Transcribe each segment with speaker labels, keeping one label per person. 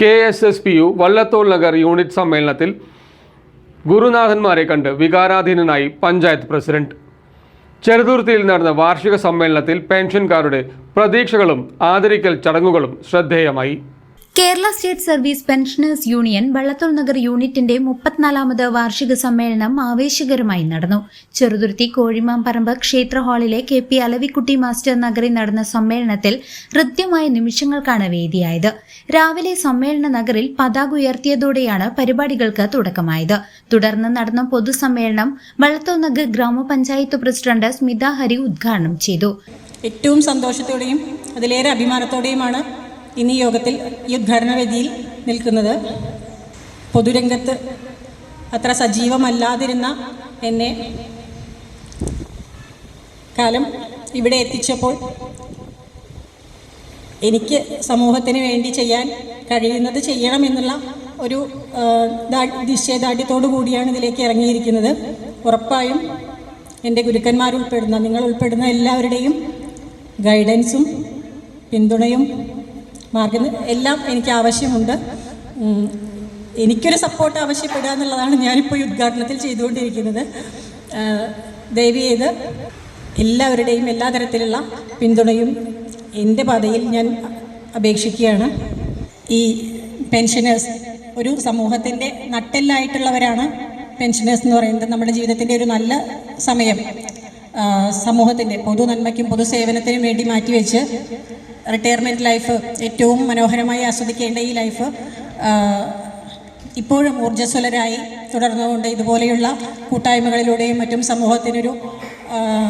Speaker 1: K S S P U Vallathol Nagar unit സമ്മേളനത്തിൽ ഗുരുനാഥന്മാരെ കണ്ട് വികാരാധീനനായി പഞ്ചായത്ത് പ്രസിഡന്റ്. ചെറുതുരുത്തിയിൽ നടന്ന വാർഷിക സമ്മേളനത്തിൽ പെൻഷൻകാരുടെ പ്രതീക്ഷകളും ആദരിക്കൽ ചടങ്ങുകളും ശ്രദ്ധേയമായി.
Speaker 2: Kerala state service pensioners union Vallathol Nagar യൂണിറ്റിന്റെ മുപ്പത്തിനാലാമത് വാർഷിക സമ്മേളനം ആവേശകരമായി നടന്നു. ചെറുതുരുത്തി കോഴിമാമ്പറമ്പ് ക്ഷേത്ര ഹാളിലെ കെ പി അലവിക്കുട്ടി മാസ്റ്റർ നഗറിൽ നടന്ന സമ്മേളനത്തിൽ ഹൃദ്യമായ നിമിഷങ്ങൾക്കാണ് വേദിയായത്. രാവിലെ സമ്മേളന നഗറിൽ പതാക ഉയർത്തിയതോടെയാണ് പരിപാടികൾക്ക് തുടക്കമായത്. തുടർന്ന് നടന്ന പൊതുസമ്മേളനം വള്ളത്തോൾ നഗർ ഗ്രാമപഞ്ചായത്ത് പ്രസിഡന്റ് സ്മിത ഹരി ഉദ്ഘാടനം ചെയ്തു.
Speaker 3: ഏറ്റവും സന്തോഷത്തോടെയും അതിലേറെ അഭിമാനത്തോടെയുമാണ് ഇന്ന് യോഗത്തിൽ ഈ ഉദ്ഘാടന വേദിയിൽ നിൽക്കുന്നത് പൊതുരംഗത്ത് അത്ര സജീവമല്ലാതിരുന്ന എന്നെ കാലം ഇവിടെ എത്തിച്ചപ്പോൾ എനിക്ക് സമൂഹത്തിന് വേണ്ടി ചെയ്യാൻ കഴിയുന്നത് ചെയ്യണമെന്നുള്ള ഒരു നിശ്ചയദാർഢ്യത്തോടു കൂടിയാണ് ഇതിലേക്ക് ഇറങ്ങിയിരിക്കുന്നത്. ഉറപ്പായും എന്റെ ഗുരുക്കന്മാരുൾപ്പെടുന്ന നിങ്ങൾ ഉൾപ്പെടുന്ന എല്ലാവരുടെയും ഗൈഡൻസും പിന്തുണയും മാർഗ. എല്ലാം എനിക്ക് ആവശ്യമുണ്ട്. എനിക്കൊരു സപ്പോർട്ട് ആവശ്യപ്പെടുക എന്നുള്ളതാണ് ഞാനിപ്പോൾ ഈ ഉദ്ഘാടനത്തിൽ ചെയ്തുകൊണ്ടിരിക്കുന്നത്. ദയവ് ചെയ്ത് എല്ലാവരുടെയും എല്ലാ തരത്തിലുള്ള പിന്തുണയും എന്റെ പാതയിൽ ഞാൻ അപേക്ഷിക്കുകയാണ്. ഈ പെൻഷനേഴ്സ് ഒരു സമൂഹത്തിന്റെ നട്ടെല്ലായിട്ടുള്ളവരാണ് പെൻഷനേഴ്സ് എന്ന് പറയുന്നത്. നമ്മുടെ ജീവിതത്തിന്റെ ഒരു നല്ല സമയം സമൂഹത്തിന്റെ പൊതു നന്മയ്ക്കും പൊതുസേവനത്തിനും വേണ്ടി മാറ്റിവെച്ച് റിട്ടയർമെന്റ് ലൈഫ് ഏറ്റവും മനോഹരമായി ആസ്വദിക്കേണ്ട ഈ ലൈഫ് ഇപ്പോഴും ഊർജസ്വലരായി തുടർന്നുകൊണ്ട് ഇതുപോലെയുള്ള കൂട്ടായ്മകളിലൂടെയും മറ്റും സമൂഹത്തിനൊരു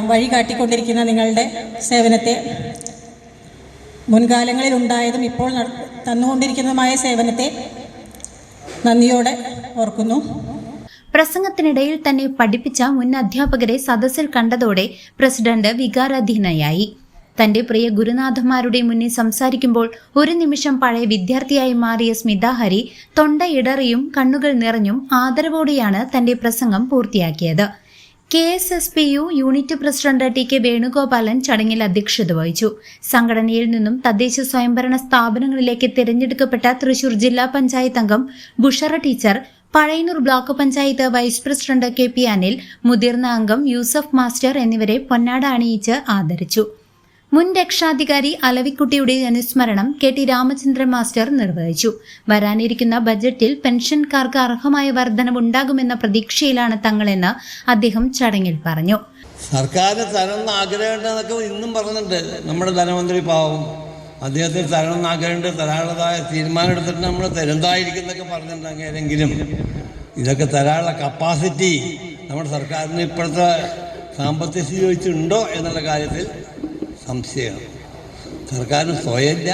Speaker 3: വഴി കാട്ടിക്കൊണ്ടിരിക്കുന്ന നിങ്ങളുടെ സേവനത്തെ മുൻകാലങ്ങളിൽ ഉണ്ടായതും ഇപ്പോൾ തന്നുകൊണ്ടിരിക്കുന്നതുമായ സേവനത്തെ നന്ദിയോടെ ഓർക്കുന്നു.
Speaker 2: പ്രസംഗത്തിനിടയിൽ തന്നെ പഠിപ്പിച്ച മുൻ അധ്യാപകരെ സദസ്സിൽ കണ്ടതോടെ പ്രസിഡന്റ് വികാരാധീനയായി. തന്റെ പ്രിയ ഗുരുനാഥന്മാരുടെ മുന്നിൽ സംസാരിക്കുമ്പോൾ ഒരു നിമിഷം പഴയ വിദ്യാർത്ഥിയായി മാറിയ സ്മിതാഹരി തൊണ്ട ഇടറിയും കണ്ണുകൾ നിറഞ്ഞും ആദരവോടെയാണ് തന്റെ പ്രസംഗം പൂർത്തിയാക്കിയത്. K S S P U unit president T K Venugopalan ചടങ്ങിൽ അധ്യക്ഷത വഹിച്ചു. സംഘടനയിൽ നിന്നും തദ്ദേശ സ്വയംഭരണ സ്ഥാപനങ്ങളിലേക്ക് തിരഞ്ഞെടുക്കപ്പെട്ട തൃശൂർ ജില്ലാ പഞ്ചായത്ത് അംഗം Bushra teacher Pazhayannur block panchayat vice president K P Anil മുതിർന്ന അംഗം യൂസഫ് മാസ്റ്റർ എന്നിവരെ പൊന്നാട അണിയിച്ച് ആദരിച്ചു. മുൻ രക്ഷാധികാരി അലവിക്കുട്ടിയുടെ അനുസ്മരണം കെ ടി രാമചന്ദ്രൻ മാസ്റ്റർ നിർവഹിച്ചു. വരാനിരിക്കുന്ന ബജറ്റിൽ പെൻഷൻകാർക്ക് അർഹമായ വർധനവുണ്ടാകുമെന്ന പ്രതീക്ഷയിലാണ് തങ്ങളെന്ന് അദ്ദേഹം ചടങ്ങിൽ പറഞ്ഞു.
Speaker 4: സർക്കാരിന് തരണം ആഗ്രഹമുണ്ടെന്നൊക്കെ ഇന്നും പറയുന്നുണ്ട് നമ്മുടെ ധനമന്ത്രി പാവം. അദ്ദേഹത്തിന് തരണം ആഗ്രഹമുണ്ട്. തരാനുള്ളതായ തീരുമാനം എടുത്തിട്ട് നമ്മൾ തരുന്നതായിരിക്കുന്നൊക്കെ പറഞ്ഞിട്ടുണ്ട് അങ്ങനെയെങ്കിലും ഇതൊക്കെ തരാനുള്ള കപ്പാസിറ്റി നമ്മുടെ സർക്കാരിന് ഇപ്പോഴത്തെ സാമ്പത്തിക സ്ഥിതി വെച്ചുണ്ടോ എന്നുള്ള കാര്യത്തിൽ സംശയമാണ് സർക്കാരിന് സ്വയമില്ല.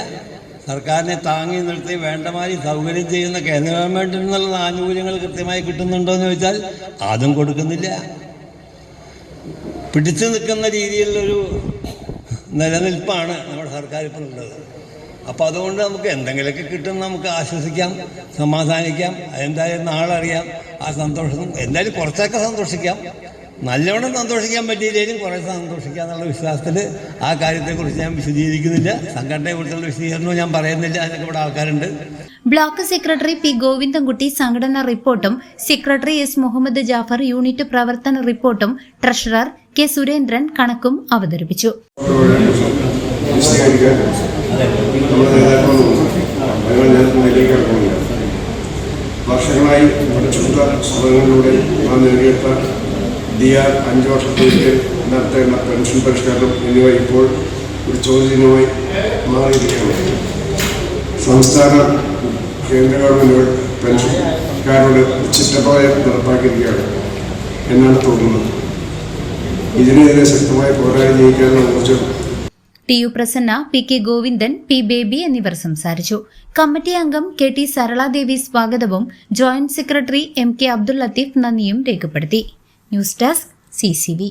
Speaker 4: സർക്കാരിനെ താങ്ങി നിർത്തി വേണ്ടമാതിരി സൗകര്യം ചെയ്യുന്ന കേന്ദ്ര ഗവൺമെന്റിൽ നിന്നുള്ള ആനുകൂല്യങ്ങൾ കൃത്യമായി കിട്ടുന്നുണ്ടോ എന്ന് ചോദിച്ചാൽ അതും കൊടുക്കുന്നില്ല. പിടിച്ചു നിൽക്കുന്ന രീതിയിലുള്ളൊരു നിലനിൽപ്പാണ് നമ്മുടെ സർക്കാർ ഇപ്പോൾ ഉള്ളത്. അപ്പോൾ അതുകൊണ്ട് നമുക്ക് എന്തെങ്കിലുമൊക്കെ കിട്ടും നമുക്ക് ആശ്വസിക്കാം സമാധാനിക്കാം എന്തായാലും നാളറിയാം ആ സന്തോഷം. എന്തായാലും കുറച്ചൊക്കെ സന്തോഷിക്കാം. നല്ലവണ്ണം സന്തോഷിക്കാൻ പറ്റിയില്ലെങ്കിലും കുറേ സന്തോഷിക്കുക എന്നുള്ള വിശ്വാസത്തിൽ ആ കാര്യത്തെക്കുറിച്ച് ഞാൻ വിശദീകരിക്കുന്നില്ല. സംഘടനയെക്കുറിച്ചുള്ള വിശദീകരണവും ഞാൻ പറയുന്നില്ല അതിനൊക്കെ ഇവിടെ ആൾക്കാരുണ്ട്.
Speaker 2: ബ്ലോക്ക് സെക്രട്ടറി പി ഗോവിന്ദൻകുട്ടി സംഘടനാ റിപ്പോർട്ടും secretary S Muhammad Jafar unit പ്രവർത്തന റിപ്പോർട്ടും ട്രഷറർ കെ സുരേന്ദ്രൻ കണക്കും അവതരിപ്പിച്ചു.
Speaker 5: ആർ അഞ്ച് വർഷത്തേക്ക് നടത്തേണ്ട പെൻഷൻ പരിഷ്കരണം എന്നിവ ഇപ്പോൾ ഒരു ചോദ്യമായി മാറിയിരിക്കുകയാണ്. സംസ്ഥാന കേന്ദ്ര ഗവൺമെന്റുകൾ പെൻഷൻകാരോട് ഉച്ചപ്രായം നടപ്പാക്കിയിരിക്കുകയാണ് എന്നാണ് തോന്നുന്നത്. ഇതിനെതിരെ ശക്തമായി പോരാടി ജയിക്കാനുള്ള ഊർജം
Speaker 2: T U Prasanna P K Govindan P Baby എന്നിവർ സംസാരിച്ചു. കമ്മിറ്റി അംഗം കെ ടി സരളാദേവി സ്വാഗതവും joint secretary M K Abdul Latheef നന്ദിയും രേഖപ്പെടുത്തി. news desk C C V